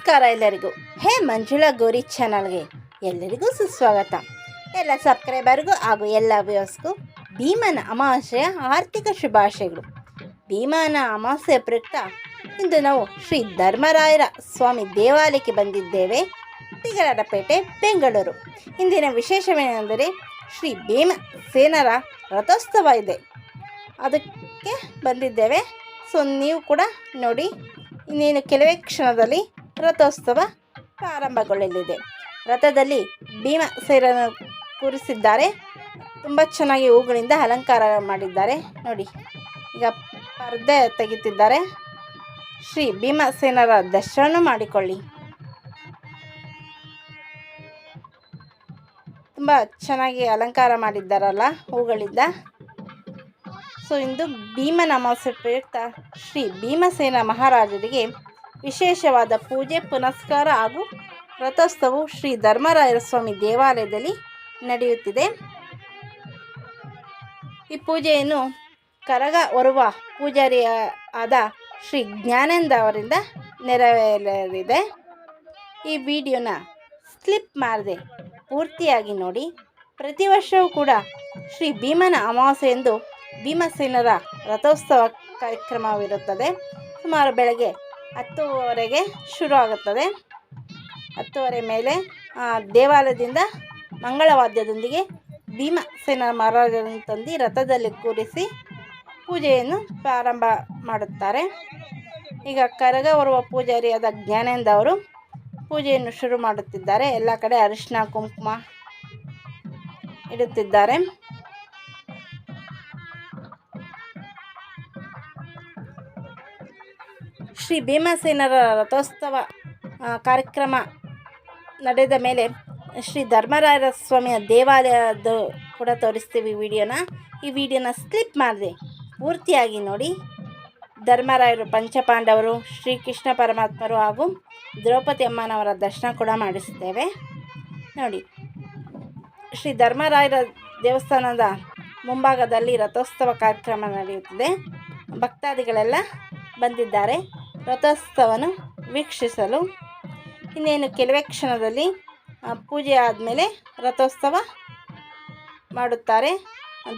ನಮಸ್ಕಾರ ಎಲ್ಲರಿಗೂ. ಹೇ ಮಂಜುಳಾ ಗೋರಿ ಚಾನಲ್ಗೆ ಎಲ್ಲರಿಗೂ ಸುಸ್ವಾಗತ. ಎಲ್ಲ ಸಬ್ಸ್ಕ್ರೈಬರ್ಗೂ ಹಾಗೂ ಎಲ್ಲ ವ್ಯೂವರ್ಸ್ಗೂ ಭೀಮನ ಅಮಾವಾಸ್ಯೆಯ ಆರ್ಥಿಕ ಶುಭಾಶಯಗಳು. ಭೀಮನ ಅಮಾವಾಸ್ಯೆ ಪ್ರಯುಕ್ತ ಇಂದು ನಾವು ಶ್ರೀ ಧರ್ಮರಾಯರ ಸ್ವಾಮಿ ದೇವಾಲಯಕ್ಕೆ ಬಂದಿದ್ದೇವೆ. ತಿಗಳರಪೇಟೆ ಬೆಂಗಳೂರು. ಇಂದಿನ ವಿಶೇಷವೇನೆಂದರೆ ಶ್ರೀ ಭೀಮ ಸೇನರ ರಥೋತ್ಸವ ಇದೆ. ಅದಕ್ಕೆ ಬಂದಿದ್ದೇವೆ. ಸೊ, ನೀವು ಕೂಡ ನೋಡಿ. ಇನ್ನೇನು ಕೆಲವೇ ಕ್ಷಣದಲ್ಲಿ ರಥೋತ್ಸವ ಪ್ರಾರಂಭಗೊಳ್ಳಲಿದೆ. ರಥದಲ್ಲಿ ಭೀಮಸೇನನ್ನು ಕೂರಿಸಿದ್ದಾರೆ. ತುಂಬ ಚೆನ್ನಾಗಿ ಹೂಗಳಿಂದ ಅಲಂಕಾರ ಮಾಡಿದ್ದಾರೆ. ನೋಡಿ, ಈಗ ಪರ್ದೆ ತೆಗಿತಿದ್ದಾರೆ ಶ್ರೀ ಭೀಮಸೇನರ ದರ್ಶನ ಮಾಡಿಕೊಳ್ಳಿ. ತುಂಬ ಚೆನ್ನಾಗಿ ಅಲಂಕಾರ ಮಾಡಿದ್ದಾರಲ್ಲ ಹೂಗಳಿಂದ. ಸೊ ಇಂದು ಭೀಮನ ಪ್ರಯುಕ್ತ ಶ್ರೀ ಭೀಮಸೇನ ಮಹಾರಾಜರಿಗೆ ವಿಶೇಷವಾದ ಪೂಜೆ, ಪುನಸ್ಕಾರ ಹಾಗೂ ರಥೋತ್ಸವವು ಶ್ರೀ ಧರ್ಮರಾಯರ ಸ್ವಾಮಿ ದೇವಾಲಯದಲ್ಲಿ ನಡೆಯುತ್ತಿದೆ. ಈ ಪೂಜೆಯನ್ನು ಕರಗ ಹೊರುವ ಪೂಜಾರಿಯ ಆದ ಶ್ರೀ ಜ್ಞಾನೇಂದ್ರ ಅವರಿಂದ ನೆರವೇರಲಿದೆ. ಈ ವಿಡಿಯೋನ ಸ್ಲಿಪ್ ಮಾಡದೆ ಪೂರ್ತಿಯಾಗಿ ನೋಡಿ. ಪ್ರತಿ ವರ್ಷವೂ ಕೂಡ ಶ್ರೀ ಭೀಮನ ಅಮಾವಾಸ್ಯೆಯಂದು ಭೀಮಸೇನರ ರಥೋತ್ಸವ ಕಾರ್ಯಕ್ರಮವಿರುತ್ತದೆ. ಸುಮಾರು ಬೆಳಗ್ಗೆ ಹತ್ತುವರೆಗೆ ಶುರು ಆಗುತ್ತದೆ ಹತ್ತುವರೆ ಮೇಲೆ ದೇವಾಲಯದಿಂದ ಮಂಗಳವಾದ್ಯದೊಂದಿಗೆ ಭೀಮಸೇನ ಮಹಾರಾಜರನ್ನು ತಂದು ರಥದಲ್ಲಿ ಕೂರಿಸಿ ಪೂಜೆಯನ್ನು ಪ್ರಾರಂಭ ಮಾಡುತ್ತಾರೆ. ಈಗ ಕರಗ ಹೊರುವ ಪೂಜಾರಿಯಾದ ಜ್ಞಾನೇಂದ್ರ ಅವರು ಪೂಜೆಯನ್ನು ಶುರು ಮಾಡುತ್ತಿದ್ದಾರೆ. ಎಲ್ಲ ಕಡೆ ಅರಿಶಿನ ಕುಂಕುಮ ಇಡುತ್ತಿದ್ದಾರೆ. ಶ್ರೀ ಭೀಮಸೇನರ ರಥೋತ್ಸವ ಕಾರ್ಯಕ್ರಮ ನಡೆದ ಮೇಲೆ ಶ್ರೀ ಧರ್ಮರಾಯರ ಸ್ವಾಮಿಯ ದೇವಾಲಯದ ಕೂಡ ತೋರಿಸ್ತೀವಿ ವಿಡಿಯೋನ. ಈ ವಿಡಿಯೋನ ಸ್ಲಿಪ್ ಮಾಡಿದೆ ಪೂರ್ತಿಯಾಗಿ ನೋಡಿ. ಧರ್ಮರಾಯರು ಪಂಚಪಾಂಡವರು, ಶ್ರೀಕೃಷ್ಣ ಪರಮಾತ್ಮರು ಹಾಗೂ ದ್ರೌಪದಿ ಅಮ್ಮನವರ ದರ್ಶನ ಕೂಡ ಮಾಡಿಸ್ತೇವೆ. ನೋಡಿ, ಶ್ರೀ ಧರ್ಮರಾಯರ ದೇವಸ್ಥಾನದ ಮುಂಭಾಗದಲ್ಲಿ ರಥೋತ್ಸವ ಕಾರ್ಯಕ್ರಮ ನಡೆಯುತ್ತಿದೆ. ಭಕ್ತಾದಿಗಳೆಲ್ಲ ಬಂದಿದ್ದಾರೆ. ರಥೋತ್ಸವವನ್ನು ವೀಕ್ಷಿಸಲು. ಇನ್ನೇನು ಕೆಲವೇ ಕ್ಷಣದಲ್ಲಿ ಪೂಜೆ ಆದಮೇಲೆ ರಥೋತ್ಸವ ಮಾಡುತ್ತಾರೆ.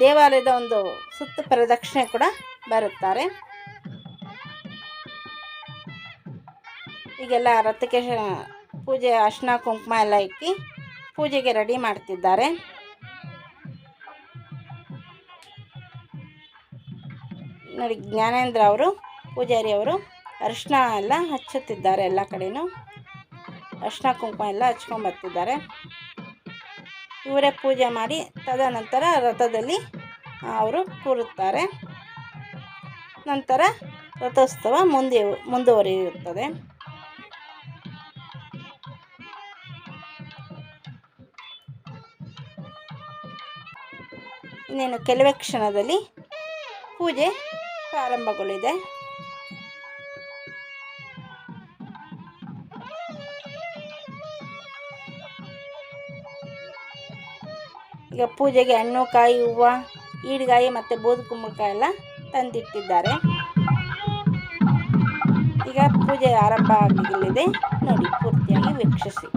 ದೇವಾಲಯದ ಒಂದು ಸುತ್ತು ಪ್ರದಕ್ಷಿಣೆ ಕೂಡ ಬರುತ್ತಾರೆ. ಈಗೆಲ್ಲ ರಥಕ್ಕೆ ಪೂಜೆ ಅರ್ಶಿನ, ಕುಂಕುಮ ಎಲ್ಲ ಇಕ್ಕಿ ಪೂಜೆಗೆ ರೆಡಿ ಮಾಡ್ತಿದ್ದಾರೆ. ನೋಡಿ, ಜ್ಞಾನೇಂದ್ರ ಅವರು, ಪೂಜಾರಿ ಅವರು ಅರಿಶಿನ ಎಲ್ಲ ಹಚ್ಚುತ್ತಿದ್ದಾರೆ ಎಲ್ಲ ಕಡೆಯೂ ಅರಿಶಿನ ಕುಂಕುಮ ಎಲ್ಲ ಹಚ್ಕೊಂಬರ್ತಿದ್ದಾರೆ ಇವರೇ ಪೂಜೆ ಮಾಡಿ ತದನಂತರ ರಥದಲ್ಲಿ ಅವರು ಕೂರುತ್ತಾರೆ. ನಂತರ ರಥೋತ್ಸವ ಮುಂದೆ, ಮುಂದುವರಿಯುತ್ತದೆ. ಇನ್ನೇನು, ಕೆಲವೇ ಕ್ಷಣದಲ್ಲಿ ಪೂಜೆ ಪ್ರಾರಂಭಗೊಳ್ಳಿದೆ. ಈಗ ಪೂಜೆಗೆ ಹಣ್ಣು ಕಾಯಿ ಹೂವು, ಈಡ್ಗಾಯಿ ಮತ್ತು ಬೂದು ಕುಂಬಳಕಾಯಿ ಎಲ್ಲ ತಂದಿಟ್ಟಿದ್ದಾರೆ. ಈಗ ಪೂಜೆ ಆರಂಭ ಆಗಲಿದೆ ನೋಡಿ, ಪೂರ್ತಿಯಾಗಿ ವೀಕ್ಷಿಸಿ.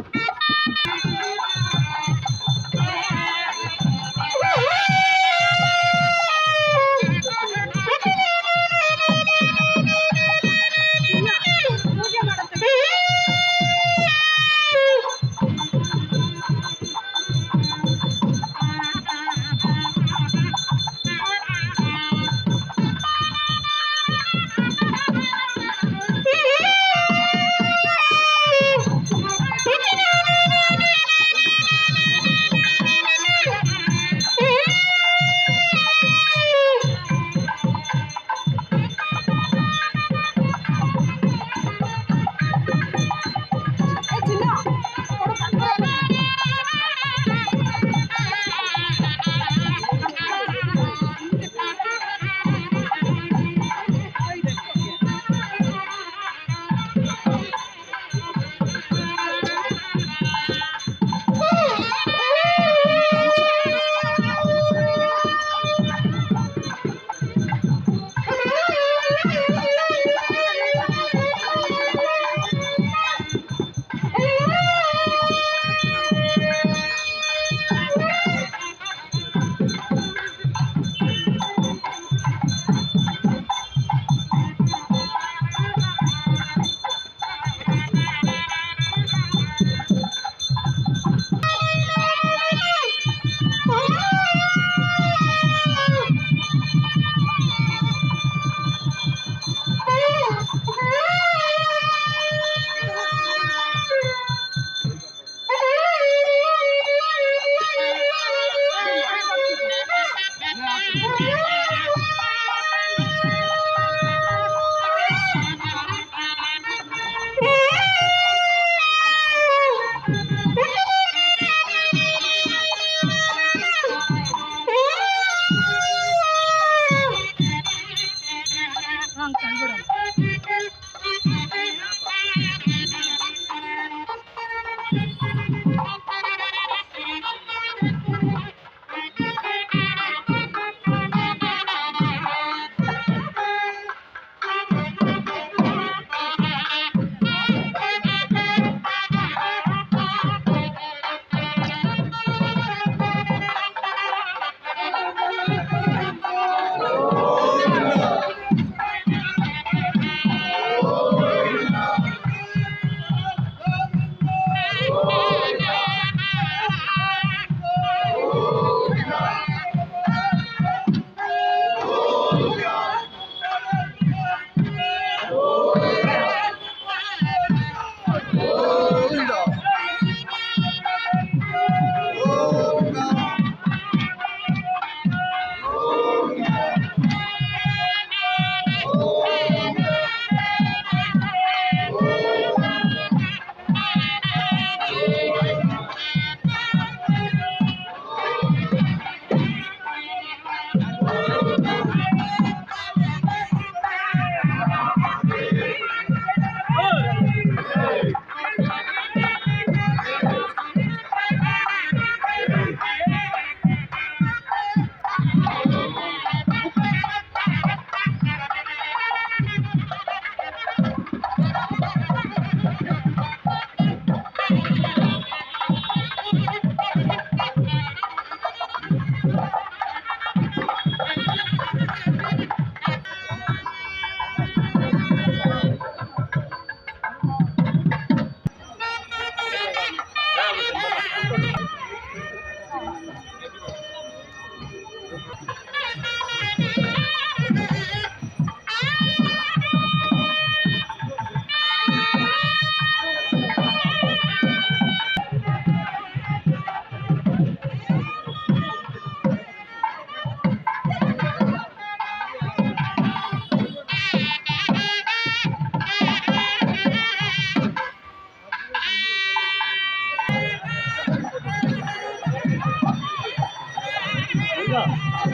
Yeah.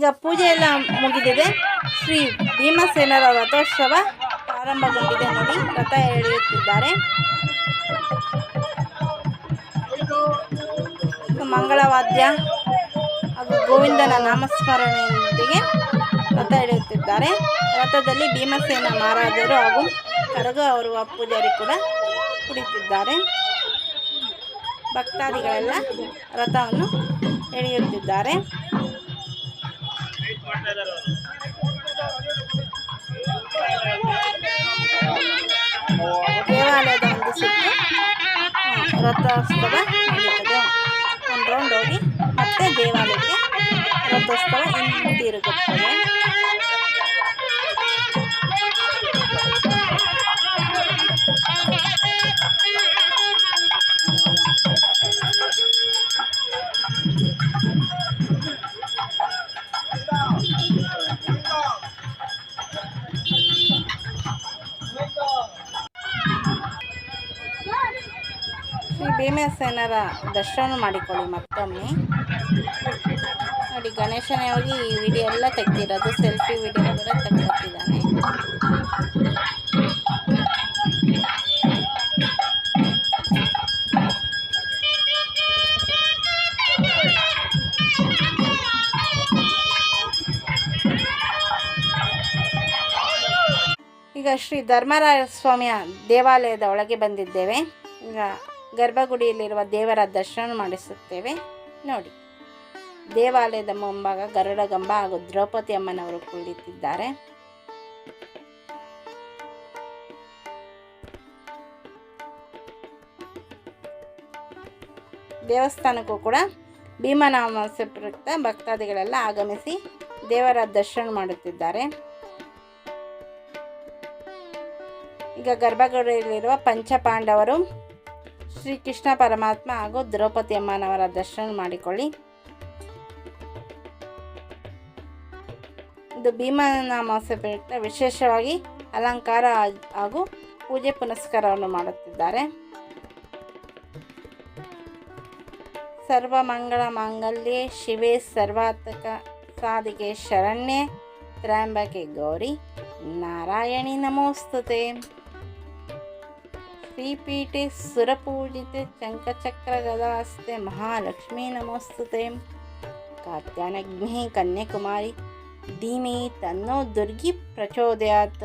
ಈಗ ಪೂಜೆ ಎಲ್ಲ ಮುಗಿದಿದೆ. ಶ್ರೀ ಭೀಮಸೇನರ ರಥೋತ್ಸವ ಪ್ರಾರಂಭಗೊಂಡಿದೆ ನೋಡಿ, ರಥ ಎಳೆಯುತ್ತಿದ್ದಾರೆ. ಮಂಗಳವಾದ್ಯ ಹಾಗೂ ಗೋವಿಂದನ ನಾಮಸ್ಮರಣೆಯೊಂದಿಗೆ ರಥ ಎಳೆಯುತ್ತಿದ್ದಾರೆ. ರಥದಲ್ಲಿ ಭೀಮಸೇನ ಮಹಾರಾಜರು ಹಾಗೂ ಕರಗ ಅವರು ಪೂಜಾರಿ ಕೂಡ ಕುಡಿತಿದ್ದಾರೆ ಭಕ್ತಾದಿಗಳೆಲ್ಲ ರಥವನ್ನು ಎಳೆಯುತ್ತಿದ್ದಾರೆ. ದೇವಾಲಯದ ಒಂದು ಸುತ್ತು ಆ, ರಥೋತ್ಸವ ನಡೀತದೆ ಒಂದು ರೌಂಡ್ ಹೋಗಿ ಮತ್ತೆ ದೇವಾಲಯಕ್ಕೆ ರಥೋತ್ಸವ ಹಿಂತಿರುಗುತ್ತದೆ ಭೀಮಸೇನರ ದರ್ಶನ ಮಾಡಿಕೊಳ್ಳಿ ಮತ್ತೊಮ್ಮೆ. ನೋಡಿ, ಗಣೇಶನೇ ಹೋಗಿ ಈ ವಿಡಿಯೋ ಎಲ್ಲ ತೆಗ್ದಿರೋದು ಸೆಲ್ಫಿ ವಿಡಿಯೋ ಕೂಡ ತೆಗ್ದಿದ್ದಾನೆ ಈಗ ಶ್ರೀ ಧರ್ಮರಾಯ ಸ್ವಾಮಿಯ ದೇವಾಲಯದ ಒಳಗೆ ಬಂದಿದ್ದೇವೆ. ಈಗ ಗರ್ಭಗುಡಿಯಲ್ಲಿರುವ ದೇವರ ದರ್ಶನ ಮಾಡಿಸುತ್ತೇವೆ. ನೋಡಿ. ದೇವಾಲಯದ ಮುಂಭಾಗ ಗರುಡಗಂಬ ಹಾಗೂ ದ್ರೌಪದಿ ಅಮ್ಮನವರು ಕುಳಿತಿದ್ದಾರೆ. ದೇವಸ್ಥಾನಕ್ಕೂ ಕೂಡ ಭೀಮನಾಮಾಸ್ಯ ಪ್ರಯುಕ್ತ ಭಕ್ತಾದಿಗಳೆಲ್ಲ ಆಗಮಿಸಿ ದೇವರ ದರ್ಶನ ಮಾಡುತ್ತಿದ್ದಾರೆ. ಈಗ ಗರ್ಭಗುಡಿಯಲ್ಲಿರುವ ಪಂಚಪಾಂಡವರು ಶ್ರೀಕೃಷ್ಣ ಪರಮಾತ್ಮ ಹಾಗೂ ದ್ರೌಪದಿ ಅಮ್ಮನವರ ದರ್ಶನ ಮಾಡಿಕೊಳ್ಳಿ. ಇದು ಭೀಮನಾಮಾಸ್ಯ ಪ್ರಯುಕ್ತ ವಿಶೇಷವಾಗಿ ಅಲಂಕಾರ ಹಾಗೂ ಪೂಜೆ ಪುನಸ್ಕಾರವನ್ನು ಮಾಡುತ್ತಿದ್ದಾರೆ. ಸರ್ವ ಮಂಗಳ ಮಾಂಗಲ್ಯ ಶಿವೆ ಸರ್ವಾತ್ಮಕ ಸಾಧಿಗೆ ಶರಣ್ಯೆ ತ್ರ್ಯಂಬಕೆ ಗೌರಿ ನಾರಾಯಣಿ ನಮೋಸ್ತುತೆ. ಶ್ರೀಪೀಠೆ ಸುರಪೂಜಿತೆ ಚಂಕಚಕ್ರ ಗದಾಸ್ತೆ ಮಹಾಲಕ್ಷ್ಮೀ ನಮೋಸ್ತುತೆ. ಕಾತ್ಯಾನಗ್ನಿ ಕನ್ಯಾಕುಮಾರಿ ಧೀಮಿ ತನ್ನೋ ದುರ್ಗಿ ಪ್ರಚೋದಯಾತ್.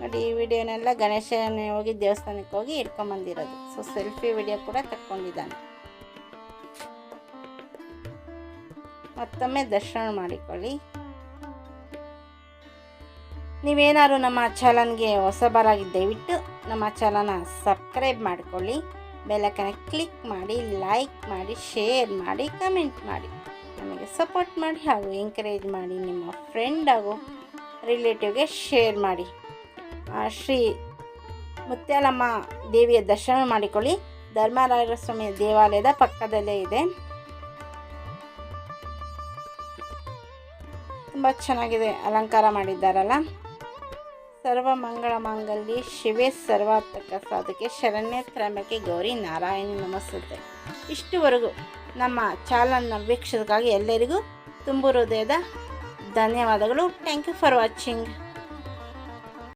ನೋಡಿ, ಈ ವಿಡಿಯೋನೆಲ್ಲ ಗಣೇಶನೇ ಹೋಗಿ ದೇವಸ್ಥಾನಕ್ಕೆ ಹೋಗಿ ಇಟ್ಕೊಂಬಂದಿರೋದು ಸೊ ಸೆಲ್ಫಿ ವಿಡಿಯೋ ಕೂಡ ತಕ್ಕೊಂಡಿದ್ದಾನೆ. ಮತ್ತೊಮ್ಮೆ ದರ್ಶನ ಮಾಡಿಕೊಳ್ಳಿ. ನೀವೇನಾದ್ರು ನಮ್ಮ ಚಾನಲ್ಗೆ ಹೊಸಬರಾಗಿ ದಯವಿಟ್ಟು ನಮ್ಮ ಚಾನಲ್ನ ಸಬ್ಸ್ಕ್ರೈಬ್ ಮಾಡಿಕೊಳ್ಳಿ. ಬೆಲಕನ ಕ್ಲಿಕ್ ಮಾಡಿ, ಲೈಕ್ ಮಾಡಿ, ಶೇರ್ ಮಾಡಿ, ಕಮೆಂಟ್ ಮಾಡಿ. ನಮಗೆ ಸಪೋರ್ಟ್ ಮಾಡಿ ಹಾಗೂ ಎಂಕರೇಜ್ ಮಾಡಿ ನಿಮ್ಮ ಫ್ರೆಂಡ್ ಹಾಗೂ ರಿಲೇಟಿವ್ಗೆ ಶೇರ್ ಮಾಡಿ. ಶ್ರೀ ಮುತ್ಯಾಲಮ್ಮ ದೇವಿಯ ದರ್ಶನ ಮಾಡಿಕೊಳ್ಳಿ. ಧರ್ಮರಾಯರ ಸ್ವಾಮಿ ದೇವಾಲಯದ ಪಕ್ಕದಲ್ಲೇ ಇದೆ. ತುಂಬ ಚೆನ್ನಾಗಿದೆ, ಅಲಂಕಾರ ಮಾಡಿದ್ದಾರಲ್ಲ. ಸರ್ವ ಮಂಗಳ ಮಾಂಗಲ್ಯ, ಶಿವೆ ಸರ್ವಾರ್ಥಕ ಸಾಧಕೆ, ಶರಣ್ಯ ತ್ರಮಕ್ಕೆ ಗೌರಿ ನಾರಾಯಣ ನಮಸ್ತೆ. ಇಷ್ಟುವರೆಗೂ ನಮ್ಮ ಚಾನಲ್ನ ವೀಕ್ಷಕರಿಗಾಗಿ ಎಲ್ಲರಿಗೂ ತುಂಬು ಹೃದಯದ ಧನ್ಯವಾದಗಳು. Thank you for watching